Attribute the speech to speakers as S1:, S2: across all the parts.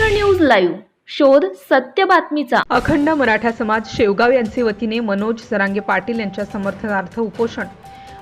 S1: Live. शोध सत्य बातमीचा.
S2: अखंड मराठा समाज शेवगाव यांचे वतीने मनोज जरांगे पाटील यांच्या समर्थनार्थ उपोषण.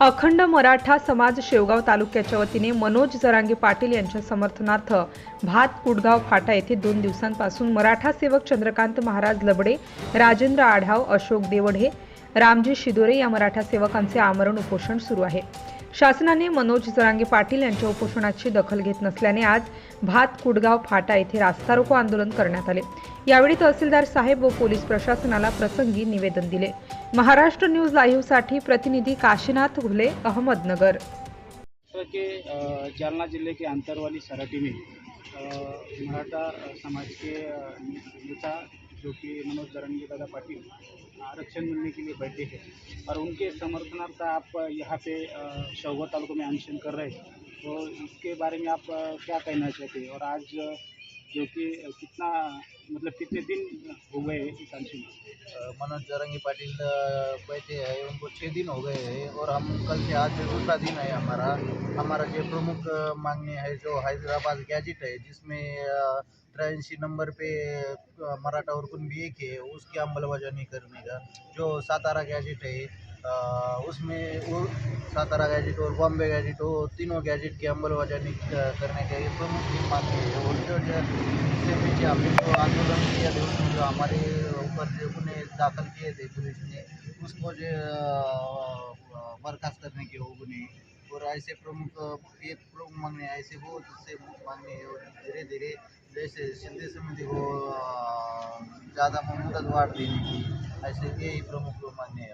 S2: अखंड मराठा समाज शेवगाव तालुक्याच्या वतीने मनोज जरांगे पाटील यांच्या समर्थनार्थ भात कुडगाव फाटा येथे दोन दिवसांपासून मराठा सेवक चंद्रकांत महाराज लबडे राजेंद्र आढाव अशोक देवढे रामजी शिदोरे या मराठा सेवकांचे आमरण उपोषण सुरू आहे. शासनाने मनोज जरांगे पाटील यांच्या उपोषणाची दखल घेत नसल्याने आज भात कुडगाव फाटा येथे रास्ता रोको आंदोलन करण्यात आले. यावेळी तहसीलदार साहेब व पोलीस प्रशासनाला प्रसंगी निवेदन दिले. महाराष्ट्र न्यूज लाईव्हसाठी प्रतिनिधी काशीनाथ घुले अहमदनगर.
S3: के जालना जिले के अंतरवाली सराटी में मराठा समाज के नेता जो कि मनोज दरंगी दादा पाटिल आरक्षण मिलने के लिए बैठे हैं। और उनके समर्थनार्थ आप यहाँ पे शौगत तालुका में अनशन कर रहे हैं। तो इसके बारे में आप क्या कहना चाहते हैं? और आज जो कि कितना मतलब कितने दिन हो गए
S4: मनोज जरंगी पाटिल बैठे हैं, उनको छः दिन हो गए हैं और हम कल से आज दूसरा दिन है हमारा। हमारा जो प्रमुख मांगनी है जो हैदराबाद गैजेट है, जिसमें तिरासी नंबर पे मराठा और कुनबी एक है, उसकी अमलबजानी करने का, जो सातारा गैजेट है उसमें वो सातारा गैजेट और बॉम्बे गैजेट हो, तीनों गैजेट की अमलबजानी क- करने के ये प्रमुख भी मांगे है। और जो इससे पीछे हमने जो आंदोलन किया था, उसमें जो हमारे ऊपर जो उन्हें दाखिल किए थे, पुलिस ने, उसको जो बर्खास्त करने के वो गुने और ऐसे प्रमुख, ये प्रमुख मांगने, ऐसे बहुत से मांगने और धीरे धीरे जैसे सिंधी समिति को ज़्यादा मुदत वाढ देने की, ऐसे यही प्रमुख मांगने हैं।